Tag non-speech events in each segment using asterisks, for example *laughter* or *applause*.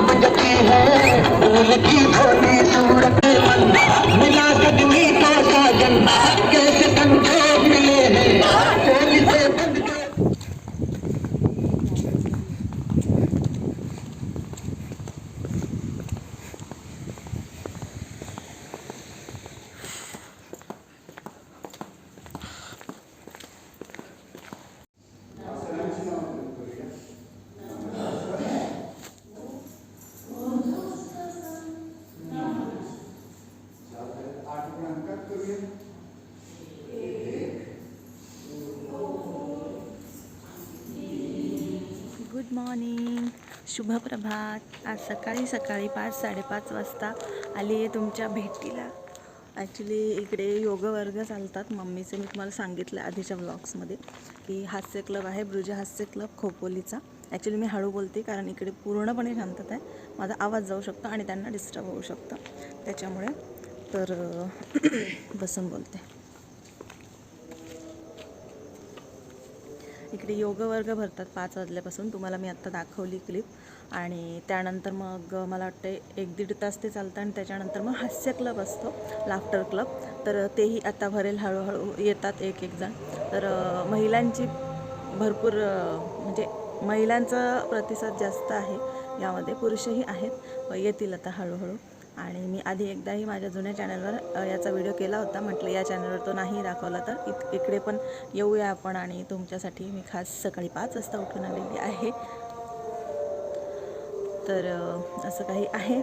देखो है। की भोली सूरत शुभ प्रभात आज सकाळी सकाळी पाच साडेपाच वाजता आली आहे तुमच्या भेटीला. ॲक्च्युली इकडे योग वर्ग चालतात. मम्मीचं मी तुम्हाला सांगितलं आधीच्या ब्लॉग्समध्ये की हास्य क्लब आहे ब्रुज हास्य क्लब खोपोलीचा. ॲक्च्युली मी हळू बोलते कारण इकडे पूर्णपणे शांतता आहे. माझा आवाज जाऊ शकतो आणि त्यांना डिस्टर्ब होऊ शकतं. त्याच्यामुळे तर *coughs* बसून बोलते. इकडे योग वर्ग भरतात पाच वाजल्यापासून. तुम्हाला मी आत्ता दाखवली क्लिप आणि त्यानंतर मग मला वाटतं एक दीड तास ते चालतं आणि त्याच्यानंतर मग हास्य क्लब असतो लाफ्टर क्लब तर तेही आता भरेल हळूहळू येतात एक एक जण. तर महिलांची भरपूर म्हणजे महिलांचा प्रतिसाद जास्त आहे यामध्ये पुरुषही आहेत. येतील आता हळूहळू. आणि मी आधी एकदाही माझ्या जुन्या चॅनलवर याचा व्हिडिओ केला होता. म्हटलं या चॅनलवर तो नाही दाखवला तर इत इकडे पण येऊया आपण आणि तुमच्यासाठी मी खास सकाळी पाच वाजता उठून आलेली आहे. तर असं काही आहे.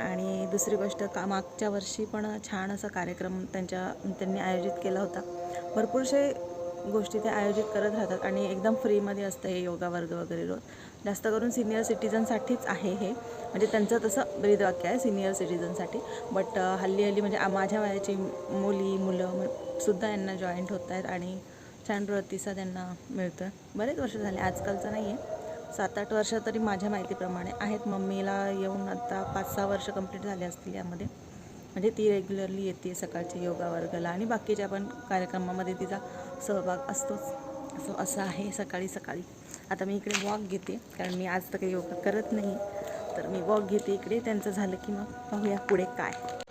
आणि दुसरी गोष्ट का मागच्या वर्षी पण छान असा कार्यक्रम त्यांच्या त्यांनी आयोजित केला होता. भरपूरसे गोष्टी ते आयोजित करत राहतात आणि एकदम फ्रीमध्ये असतं हे योगा वर्ग वगैरे रोज. जास्त करून सिनियर सिटीजनसाठीच आहे हे. म्हणजे त्यांचं तसं ब्रीदवाक्य आहे सिनियर सिटीजनसाठी बट हल्ली हल्ली म्हणजे माझ्या वयाची मुली मुलं सुद्धा यांना जॉईंट होत आहेत आणि छान प्रतिसाद यांना मिळतो आहे बरेच वर्ष झाले आजकालचं नाही आहे सात आठ वर्ष तरी माझ्या माहितीप्रमाणे आहेत. मम्मीला येऊन आता पाच सहा वर्ष कंप्लीट झाले असतील यामध्ये. म्हणजे ती रेग्युलरली येते सकाळच्या योगा वर्गाला आणि बाकीच्या पण कार्यक्रमामध्ये तिचा सहभाग असतोच. सो असं आहे सकाळी सकाळी. आता मी इकडे वॉक घेते. कारण मी आज तर काही योगा करत नाही. तर मी वॉक घेते इकडे. त्यांचं झालं की मग पाहूया पुढे काय.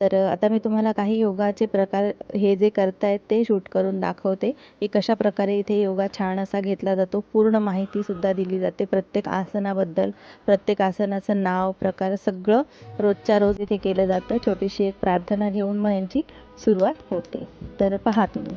तर आता मी तुम्हाला काही योगाचे प्रकार हे जे करतायत ते शूट करून दाखवते. की कशा प्रकारे इथे योगा छान असा घेतला जातो पूर्ण माहितीसुद्धा दिली जाते प्रत्येक आसनाबद्दल. प्रत्येक आसनाचं नाव प्रकार सगळं रोजच्या रोज इथे केलं जातं. छोटीशी एक प्रार्थना घेऊन मग यांची सुरुवात होते. तर पहा तुम्ही.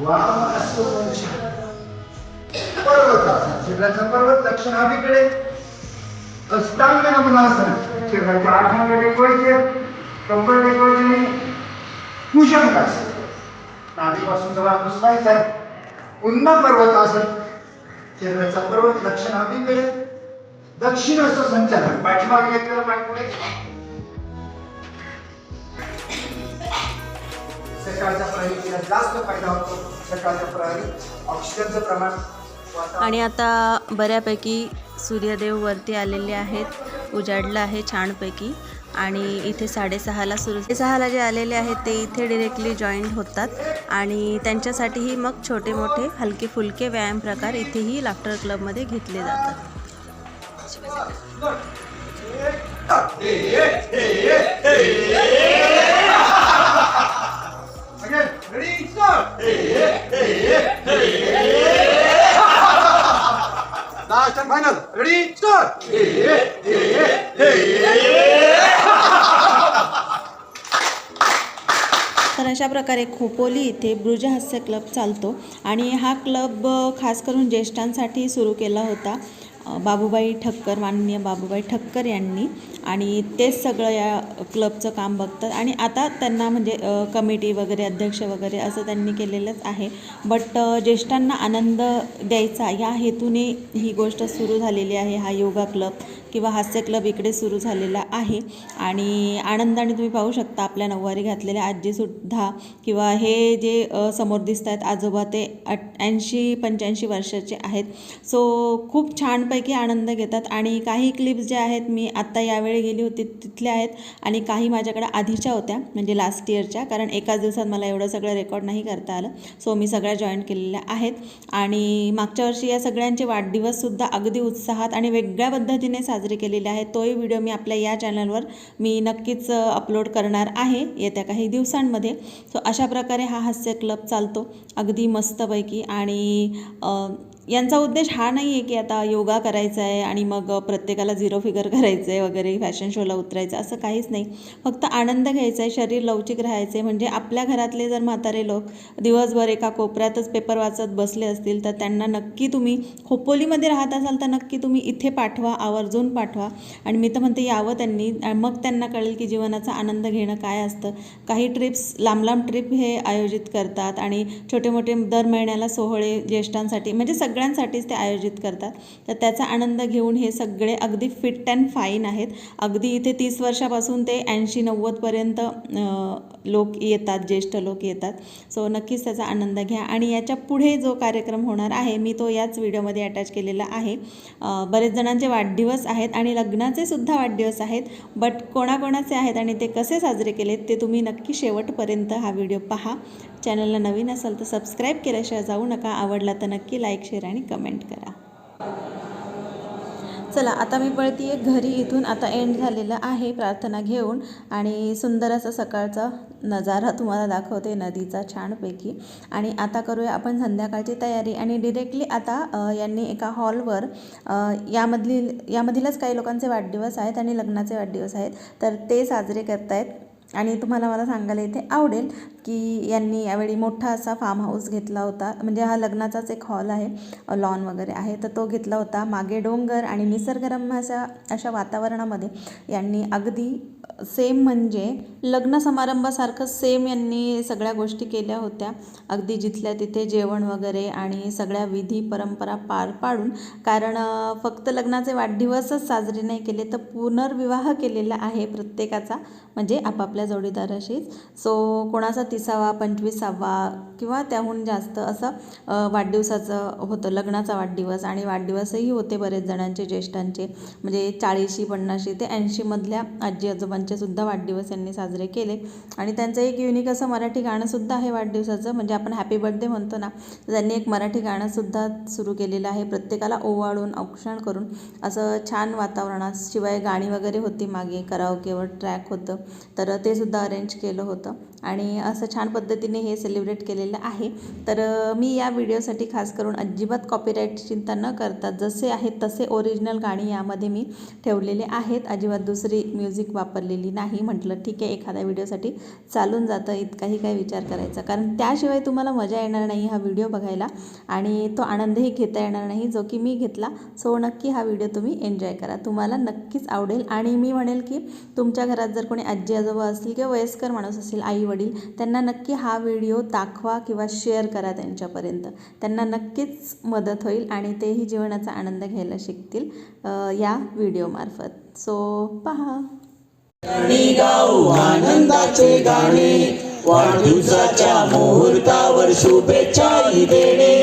वामासन पर्वतासन शरीराचा पर्वत दक्षिणाभिकडे अष्टांग नमनासन शरीराच्या आठांग टेकवायचे कंबर टेकवायचे नाही भुजंगासन नाभीपासून जवळ घुसवायचा आहे पुन्हा पर्वतासन शरीराचा पर्वत दक्षिणाभिकडे दक्षिण असं संचालन. पाठीमागे घेतलेलं पाठपुढे सकाळच्या प्रहरीला जास्त फायदा होतो सकाळच्या प्रहरी ऑक्सिजनचं प्रमाण आणि आता बऱ्यापैकी सूर्यदेव वरती आलेले आहेत उजाडलं आहे छानपैकी आणि इथे साडेसहाला सुरू सहाला जे आलेले आहेत ते इथे डिरेक्टली जॉईन होतात आणि त्यांच्यासाठीही मग छोटे मोठे हलके फुलके व्यायाम प्रकार इथेही लाफ्टर क्लबमध्ये घेतले जातात ready, start. तर अशा प्रकारे खोपोली इथे बृजहास्य क्लब चालतो आणि हा क्लब खास करून ज्येष्ठांसाठी सुरू केला होता बाबूबाई ठक्कर माननीय बाबूबाई ठक्कर यांनी. आणि तेच सगळं या क्लबचं काम बघतात. आणि आता त्यांना म्हणजे कमिटी वगैरे अध्यक्ष वगैरे असं त्यांनी केलेलंच आहे. बट ज्येष्ठांना आनंद द्यायचा या हेतूने ही गोष्ट सुरू झालेली आहे. हा योगा क्लब किंवा हास्य क्लब इकडे सुरू झालेला आहे. आणि आनंदाने तुम्ही पाहू शकता आपल्या नऊवारी घातलेल्या आजीसुद्धा किंवा हे जे समोर दिसत आहेत आजोबा ते ऐंशी पंच्याऐंशी वर्षाचे आहेत. सो खूप छानपैकी आनंद घेतात. आणि काही क्लिप्स जे आहेत मी आत्ता यावेळी गेली होती तिथल्या आहेत आणि काही माझ्याकडे आधीच्या होत्या म्हणजे लास्ट इयरच्या कारण एकाच दिवसात मला एवढं सगळं रेकॉर्ड नाही करता आलं. सो मी सगळ्या जॉईन केलेल्या आहेत. आणि मागच्या वर्षी या सगळ्यांचे वाढदिवससुद्धा अगदी उत्साहात आणि वेगळ्या पद्धतीने साजरे केलेले आहेत. तोही व्हिडिओ मी आपल्या या चॅनलवर मी नक्कीच अपलोड करणार आहे येत्या काही दिवसांमध्ये. सो अशा प्रकारे हा हास्य क्लब चालतो अगदी मस्तपैकी. आणि यांचा उद्देश हा नाही आहे की आता योगा करायचा आहे आणि मग प्रत्येकाला झिरो फिगर करायचं आहे वगैरे फॅशन शोला उतरायचं असं काहीच नाही. फक्त आनंद घ्यायचा आहे शरीर लवचिक राहायचं आहे म्हणजे आपल्या घरातले जर म्हातारे लोक दिवसभर एका कोपऱ्यातच पेपर वाचत बसले असतील तर त्यांना नक्की तुम्ही खोपोलीमध्ये राहत असाल तर नक्की तुम्ही इथे पाठवा आवर्जून पाठवा. आणि मी तर म्हणते यावं त्यांनी. मग त्यांना कळेल की जीवनाचा आनंद घेणं काय असतं. काही ट्रिप्स लांब लांब ट्रिप हे आयोजित करतात. आणि छोटे मोठे दर महिन्याला सोहळे ज्येष्ठांसाठी म्हणजे सगळ्यांसाठीच ते आयोजित करतात. तर त्याचा आनंद घेऊन हे सगळे अगदी फिट अँड फाईन आहेत. अगदी इथे तीस वर्षापासून ते ऐंशी नव्वदपर्यंत लोक येतात ज्येष्ठ लोक येतात. सो नक्कीच त्याचा आनंद घ्या. आणि याच्यापुढे जो कार्यक्रम होणार आहे मी तो याच व्हिडिओमध्ये अटॅच केलेला आहे. बरेच जणांचे वाढदिवस आहेत आणि लग्नाचे सुद्धा वाढदिवस आहेत. बट कोणाकोणाचे आहेत आणि ते कसे साजरे केलेत ते तुम्ही नक्की शेवटपर्यंत हा व्हिडिओ पहा. चॅनलला नवीन असाल तर सबस्क्राईब केल्याशिवाय जाऊ नका. आवडला तर नक्की लाईक शेअर आणि कमेंट करा. चला आता मी पळतीये घरी इथून. आता एंड झालेलं आहे प्रार्थना घेऊन. आणि सुंदर असा सकाळचा नजारा तुम्हाला दाखवते नदीचा छानपैकी. आणि आता करूया आपण संध्याकाळची तयारी. आणि डिरेक्टली आता यांनी एका हॉलवर यामधली यामधीलच काही लोकांचे वाढदिवस आहेत आणि लग्नाचे वाढदिवस आहेत. तर ते साजरे करतायत. आणि तुम्हाला मला सांगायला इथे आवडेल की यांनी यावेळी मोठा असा फार्म हाऊस घेतला होता. म्हणजे हा लग्नाचाच एक हॉल आहे लॉन वगैरे आहे. तर तो घेतला होता. मागे डोंगर आणि निसर्गरम्य अशा अशा वातावरणामध्ये यांनी अगदी सेम म्हणजे लग्न समारंभासारखं सेम यांनी सगळ्या गोष्टी केल्या होत्या. अगदी जिथल्या तिथे जेवण वगैरे आणि सगळ्या विधी परंपरा पार पाडून. कारण फक्त लग्नाचे वाढदिवसच साजरे नाही केले तर पुनर्विवाह केलेला आहे प्रत्येकाचा म्हणजे आपापल्या जोडीदाराशीच. सो कोणाचा तिसावा पंचवीसावा किंवा त्याहून जास्त असं वाढदिवसाचं होतं लग्नाचा वाढदिवस आणि वाढदिवसही होते बरेच जणांचे ज्येष्ठांचे. म्हणजे चाळीशी पन्नाशी ते ऐंशीमधल्या आजी आजोबांचे सुद्धा वाढदिवस यांनी साजरे केले. आणि त्यांचं एक युनिक असं मराठी गाणंसुद्धा आहे वाढदिवसाचं. म्हणजे आपण हॅपी बर्थडे म्हणतो ना त्यांनी एक मराठी गाणंसुद्धा सुरू केलेलं आहे. प्रत्येकाला ओवाळून औक्षण करून असं छान वातावरणात शिवाय गाणी वगैरे होती मागे कराओकेवर ट्रॅक होतं तर ते सुद्धा अरेंज केलं होतं. आणि असं छान पद्धतीने हे सेलिब्रेट केलेलं आहे. तर मी या व्हिडिओसाठी खास करून अजिबात कॉपीराईट चिंता न करता जसे आहेत तसे ओरिजिनल गाणी यामध्ये मी ठेवलेले आहेत. अजिबात दुसरी म्युझिक वापरलेली नाही. म्हटलं ठीक आहे एखाद्या व्हिडिओसाठी चालून जातं इतकाही काही विचार करायचा. कारण त्याशिवाय तुम्हाला मजा येणार नाही हा व्हिडिओ बघायला. आणि तो आनंदही घेता येणार नाही जो की मी घेतला. सो नक्की हा व्हिडिओ तुम्ही एन्जॉय करा. तुम्हाला नक्कीच आवडेल. आणि मी म्हणेल की तुमच्या घरात जर कोणी आजी आजोबा असतील किंवा वयस्कर माणूस असेल आई वडील त्यांना नक्की हा व्हिडिओ दाखवा किंवा शेअर करा त्यांच्यापर्यंत. त्यांना नक्कीच मदत होईल आणि तेही जीवनाचा आनंद घ्यायला शिकतील या व्हिडिओमार्फत सो पहा. आनंदाचे गाणे वाढदिवसाच्या मुहूर्तावर शुभेच्छाही देणे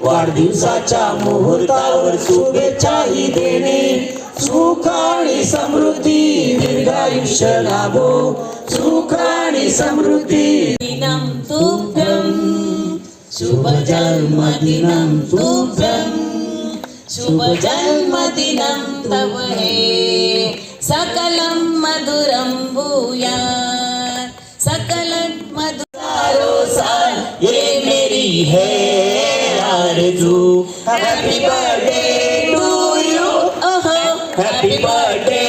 वाढदिवसाच्या मुहूर्तावर शुभेच्छाही देणे सुख आणि समृद्धी दीर्घायुष्य लाभो सुख आणि समृद्धी दिनं तुभ्यं शुभ जन्मदिनं तुभ्यं शुभ जन्मदिनं तव हे सकलं मधुरं भूयात् सकलं मधुरो ये मेरी है आरज़ू happy birthday to you happy birthday to you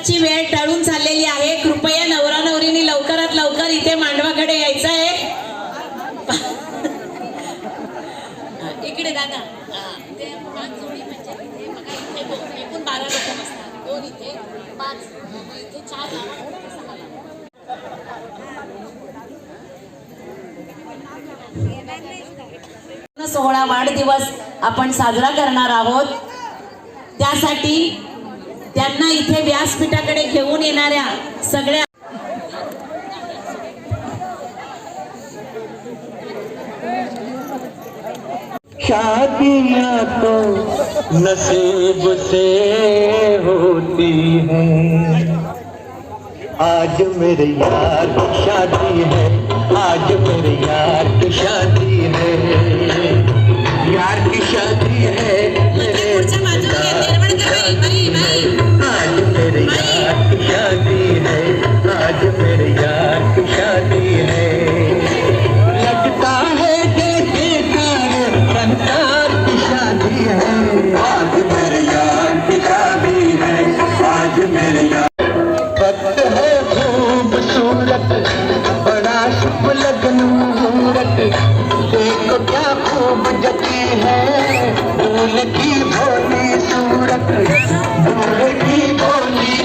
त्याची वेळ टळून चाललेली आहे. कृपया नवरा नवरीने लवकरात लवकर इथे मांडवाकडे यायचं आहे. इकडे दादा म्हणजे एकूण बारा लोक बसतात दोन इथे पाच इथे चार. सोहळा वाढदिवस आपण साजरा करणार आहोत. त्यासाठी त्यांना इथे व्यासपीठाकडे घेऊन येणाऱ्या सगळ्या शादियाँ तो नसीब से होती हैं। आज मेरे यार की शादी है आज मेरे यार की शादी है। यार की शादी है मेरे पुढच्या बाजूला घे, निर्माण सूरत दूल्ह की भोली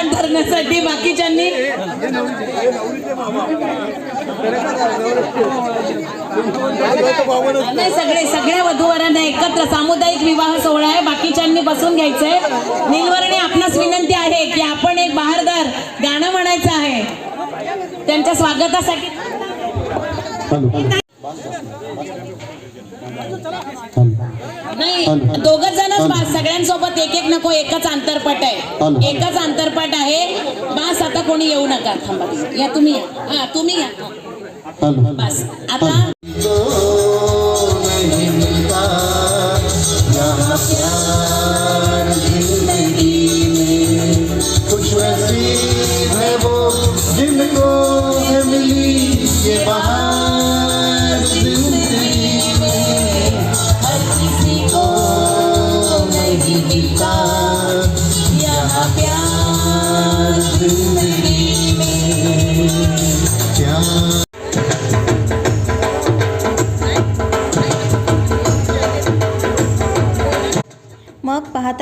अंतरपाठ धरण्यासाठी बाकीच्यांनी नाही सगळे सगळ्या वधूवरांना एकत्र सामुदायिक विवाह सोहळा आहे. बाकीच्यांनी बसून घ्यायचंय. नीलवर्णी आपणास विनंती आहे की आपण एक बहारदार गाणं म्हणायचं आहे. त्यांच्या स्वागतासाठी नाही दोघ जणच बास सगळ्यांसोबत एक एक नको एकच अंतरपट आहे. एकच अंतरपट आहे. बास आता कोणी येऊ नका. थांबा. या तुम्ही या. हा तुम्ही या. बस आता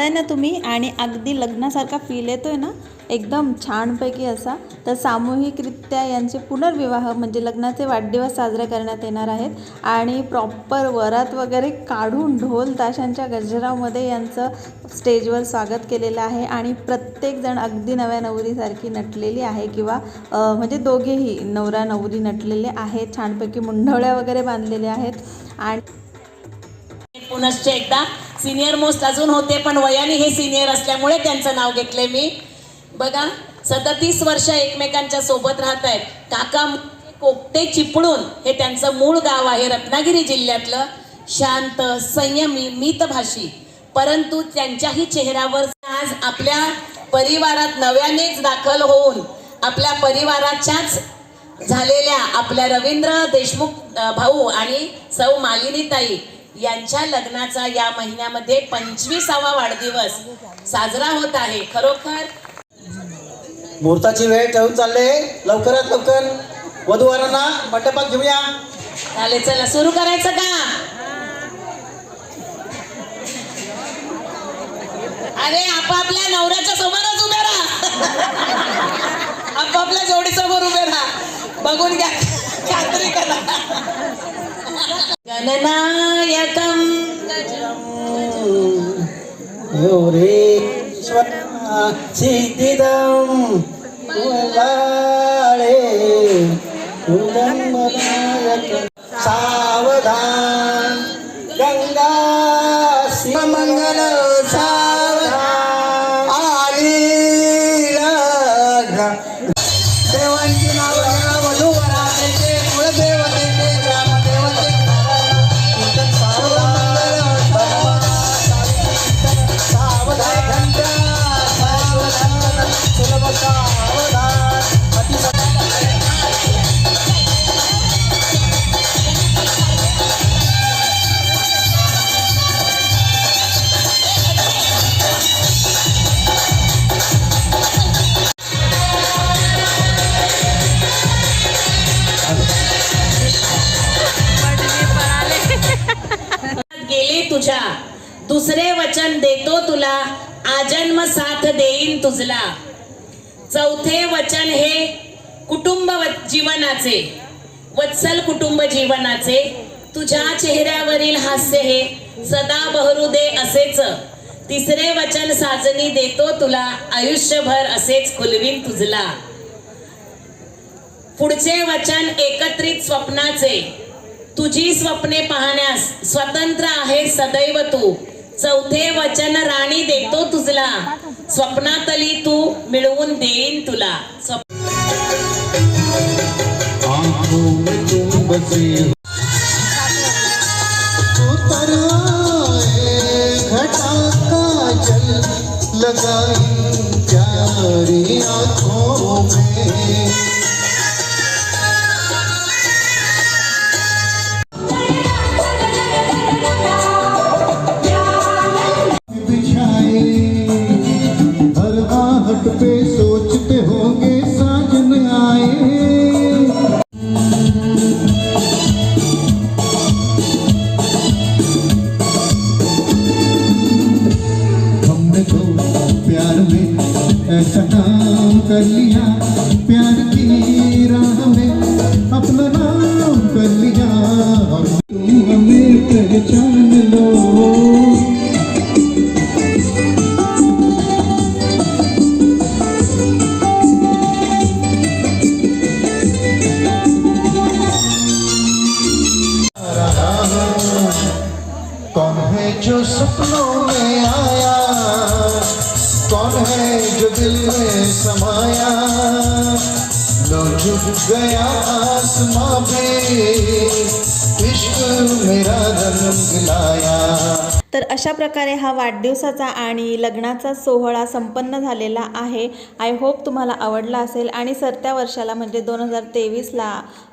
आहे ना तुम्ही आणि अगदी लग्नासारखा फील येतोय ना एकदम छानपैकी असा. तर सामूहिकरित्या यांचे पुनर्विवाह म्हणजे लग्नाचे वाढदिवस साजरे करण्यात येणार आहेत. आणि प्रॉपर वरात वगैरे काढून ढोल ताशांच्या गजरामध्ये यांचं स्टेजवर स्वागत केलेलं आहे. आणि प्रत्येकजण अगदी नव्या नवरीसारखी नटलेली आहे किंवा म्हणजे दोघेही नवरा नवरी नटलेले आहेत. छानपैकी मुंढवळ्या वगैरे बांधलेल्या आहेत. आणि पुनश्च एकदा सिनियर मोस्ट अजून होते पण वयाने हे सिनियर असल्यामुळे त्यांचं नाव घेतलंय मी. बघा सदतीस वर्ष एकमेकांच्या सोबत राहत आहेत. काका कोकटे चिपळूण हे त्यांचं मूळ गाव आहे रत्नागिरी जिल्ह्यातलं. शांत संयमी मितभाषी. परंतु त्यांच्याही चेहऱ्यावर आज आपल्या परिवारात नव्यानेच दाखल होऊन आपल्या परिवाराच्याच झालेल्या आपल्या रवींद्र देशमुख भाऊ आणि सौ मालिनीताई यांच्या लग्नाचा या महिन्यामध्ये पंचवीसावा वाढदिवस साजरा होत आहे. खरोखर मुहूर्ताची वेळ टळून चालले. लवकरात लवकर वधूवरांना मंडपात घेऊया चालेल चला सुरू करायचं का? अरे आपापल्या नवऱ्याच्या समोरच उभे राहा. आपापल्या आपापल्या जोडीसमोर उभे राहा. बघून घ्या. खात्री करा. గణనాయకం గజం సిద్ధిదం तुझला. चौथे वचन हे कुटुंब जीवनाचे. वत्सल कुटुंब जीवनाचे. तुझ्या चेहऱ्यावरील हास्य हे सदा बहरू दे असेच. तिसरे वचन साजनी देतो तुला आयुष्यभर असेच खुलवीन तुझला. पुढचे वचन एकत्रित स्वप्नाचे. तुझी स्वप्ने पाहण्यास स्वतंत्र आहे सदैव तू. चौथे वचन राणी देतो तुझला. स्वप्नातली तू मिळवून देईन तुला. घटा का जल लगाई प्यारी आंखों गया आसमां पे। इश्क मेरा रंग लाया। तर अशा प्रकारे हा वाढदिवसाचा आणि लग्नाचा सोहळा संपन्न झालेला आहे. आय होप तुम्हाला आवडला असेल आणि सरत्या वर्षाला म्हणजे दोन हजार तेवीसला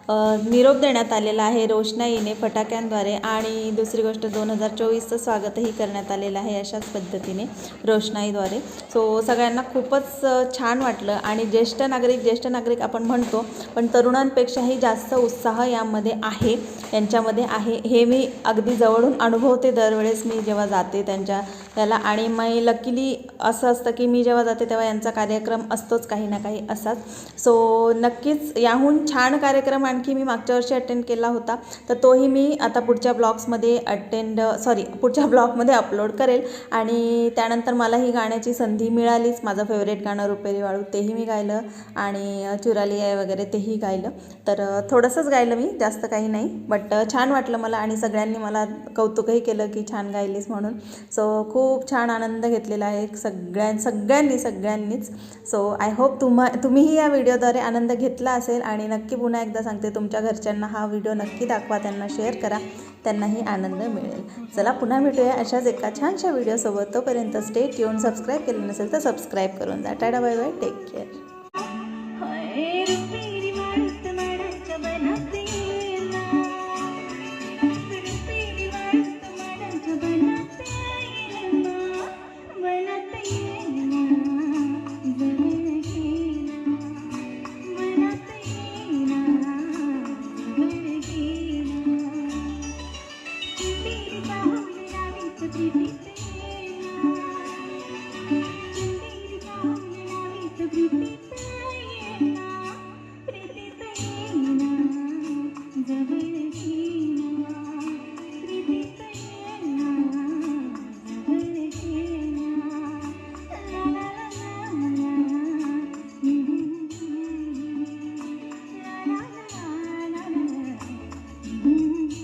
निरोप देण्यात आलेला आहे. रोषणाईने फटाक्यांद्वारे आणि दुसरी गोष्ट दोन हजार चोवीसचं स्वागतही करण्यात आलेलं आहे अशाच पद्धतीने रोषणाईद्वारे सो सगळ्यांना खूपच छान वाटलं आणि ज्येष्ठ नागरिक ज्येष्ठ नागरिक आपण म्हणतो पण तरुणांपेक्षाही जास्त उत्साह यामध्ये आहे यांच्यामध्ये आहे. हे मी अगदी जवळून अनुभवते दरवेळेस मी जेव्हा जाते त्यांच्या याला आणि मग लकीली असं असतं की मी जेव्हा जाते तेव्हा यांचा कार्यक्रम असतोच काही ना काही असाच. सो नक्कीच याहून छान कार्यक्रम आणखी मी मागच्या वर्षी अटेंड केला होता. तर तोही मी आता पुढच्या ब्लॉग्समध्ये अटेंड सॉरी पुढच्या ब्लॉगमध्ये अपलोड करेल. आणि त्यानंतर मला ही गाण्याची संधी मिळालीच. माझं फेवरेट गाणं रुपेरी वाळू तेही मी गायलं. आणि चुराली आहे वगैरे तेही गायलं. तर थोडंसंच गायलं मी जास्त काही नाही. बट छान वाटलं मला आणि सगळ्यांनी मला कौतुकही केलं की छान गायलीस म्हणून. सो खूप खूप छान आनंद घेतलेला आहे सगळ्यां सगळ्यांनी सगळ्यांनीच. सो आय होप तुम्हा तुम्हीही या व्हिडिओद्वारे आनंद घेतला असेल आणि नक्की पुन्हा एकदा सांगते तुमच्या घरच्यांना हा व्हिडिओ नक्की दाखवा त्यांना शेअर करा त्यांनाही आनंद मिळेल. चला पुन्हा भेटूया अशाच एका छानशा व्हिडिओसोबत. तोपर्यंत स्टेट येऊन सबस्क्राईब केलं नसेल तर सबस्क्राईब करून जा tata bye bye take care